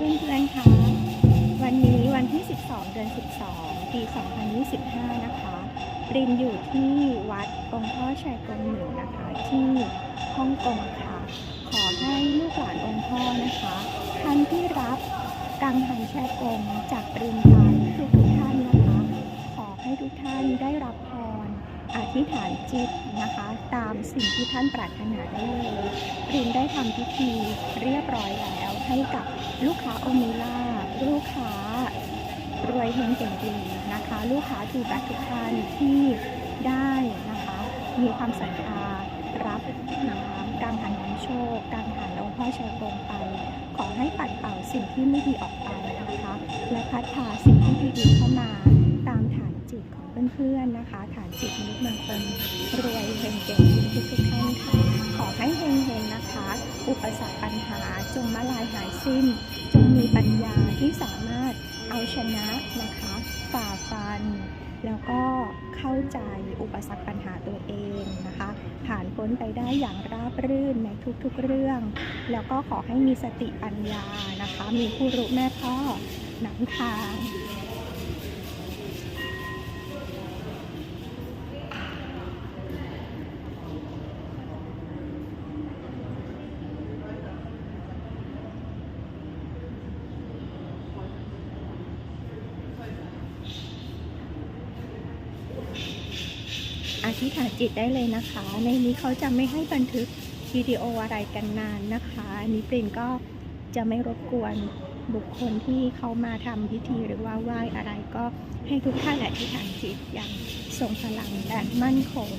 เพื่อนๆคะวันนี้วันที่ 12 เดือน 12 ปี 2025 นะคะรินอยู่ที่วัดองค์พ่อชัยกงหนึ่งนะคะที่ฮ่องกงค่ะ ขอให้ลูกหลานองค์พ่อนะคะท่านที่รับกังหันแชกงจากรินไปทุกท่านนะคะ ขอให้ทุกท่านได้รับพรอธิษฐานจิตนะคะ ตามสิ่งที่ท่านปรารถนาได้เลยรินได้ทำพิธีเรียบร้อยแล้ว ให้กับลูกค้าโอมิล่าลูกค้ารวยเฮงเจ๋งดีนะคะ ลูกค้าทูแบ็คทุกท่านที่ได้นะคะ มีความศรัทธารับนะคะการหันน้ำโชค การหันองค์พ่อชัยกงไป ขอให้ปัดเป่าสิ่งที่ไม่ดีออกไปนะคะ และพัดพาสิ่งที่ดีๆเข้ามา เพื่อนๆนะคะ ฐานจิตมนุษย์มงคลรวยเฮงเก่งทุกทุกๆท่านค่ะ ขอให้เฮงๆนะคะ อุปสรรคปัญหาจงมาลายหายสิ้น จงมีปัญญาที่สามารถเอาชนะนะคะ ฝ่าฟัน แล้วก็เข้าใจอุปสรรคปัญหาตัวเองนะคะ ผ่านพ้นไปได้อย่างราบรื่นในทุกๆเรื่อง แล้วก็ขอให้มีสติปัญญานะคะ มีผู้รู้แม่พ่อนำทาง อธิษฐานจิตได้เลยนะคะ ในนี้เขาจะไม่ให้บันทึกวิดีโออะไรกันนานนะคะอันนี้ปรินก็จะไม่รบกวนบุคคลที่เขามาทำพิธีหรือว่าไหว้อะไรก็ให้ทุกท่านอธิษฐานจิตอย่างทรงพลังและมั่นคง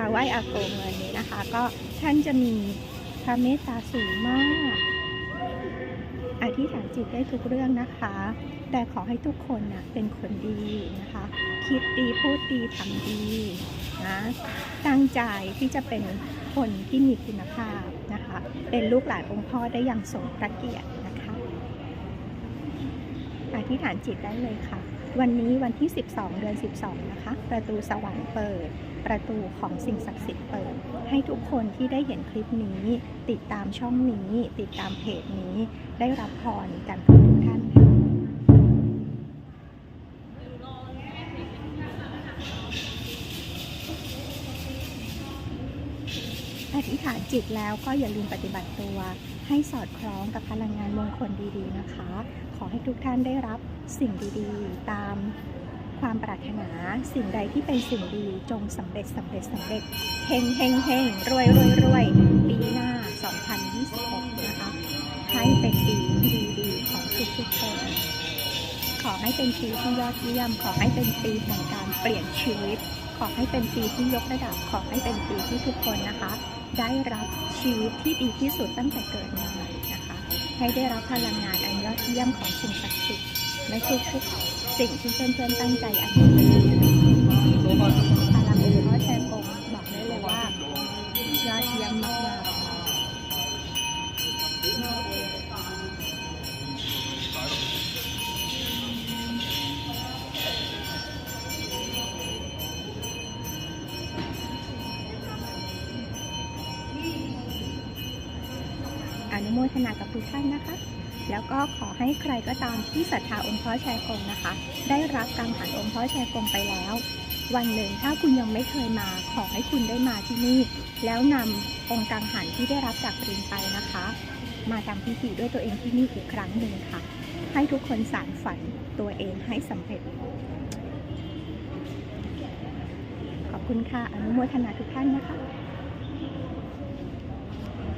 มาไหว้อากงวันนี้นะคะ ก็ท่านจะมีพระเมตตาสูงมาก อธิษฐานจิตได้ทุกเรื่องนะคะ แต่ขอให้ทุกคนนะเป็นคนดีนะคะ คิดดีพูดดีทำดีนะตั้งใจที่จะเป็นคนที่มีคุณภาพนะคะ เป็นลูกหลานองค์พ่อได้อย่างสมพระเกียรตินะคะ อธิษฐานจิตได้เลยค่ะ วันนี้วันที่ 12 เดือน 12 นะคะ ประตูสวรรค์เปิด ประตูของสิ่งศักดิ์สิทธิ์เปิด ให้ทุกคนที่ได้เห็นคลิปนี้ ติดตามช่องนี้ ติดตามเพจนี้ ได้รับพรกันทุกท่านค่ะอธิษฐานจิตแล้วก็อย่าลืมปฏิบัติตัว ให้สอดคล้องกับพลังงานมงคลดีๆนะคะ ขอให้ทุกท่านได้รับสิ่งดีๆ ตามความปรารถนาสิ่งใดที่เป็นสิ่งดีจงสำเร็จสำเร็จสำเร็จเฮงเฮงเฮงรวยรวยรวยปีหน้า 2026 นะคะ ให้เป็นปีดีๆของทุกๆคน ขอให้เป็นปีที่ยอดเยี่ยม ขอให้เป็นปีแห่งการเปลี่ยนชีวิต ขอให้เป็นปีที่ยกระดับ ขอให้เป็นปีที่ทุกคนนะคะ ได้รับชีวิตที่ดีที่สุดตั้งแต่เกิดมานะคะ ให้ได้รับพลังงานอันยอดเยี่ยมของสิ่งศักดิ์สิทธิ์และทุกๆสิ่งที่เพื่อนๆตั้งใจอธิษฐาน นุโมทนากับทุกท่านนะคะ แล้วก็ขอให้ใครก็ตามที่ศรัทธาองค์พ่อแชร์กงนะคะ ได้รับกังหันองค์พ่อแชร์กงไปแล้ว วันหนึ่งถ้าคุณยังไม่เคยมา ขอให้คุณได้มาที่นี่ แล้วนำองค์กังหันที่ได้รับจากปรินไปนะคะ มาทำพิธีด้วยตัวเองที่นี่อีกครั้งหนึ่งค่ะ ให้ทุกคนสานฝันตัวเองให้สำเร็จขอบคุณค่ะ อนุโมทนาทุกท่านนะคะ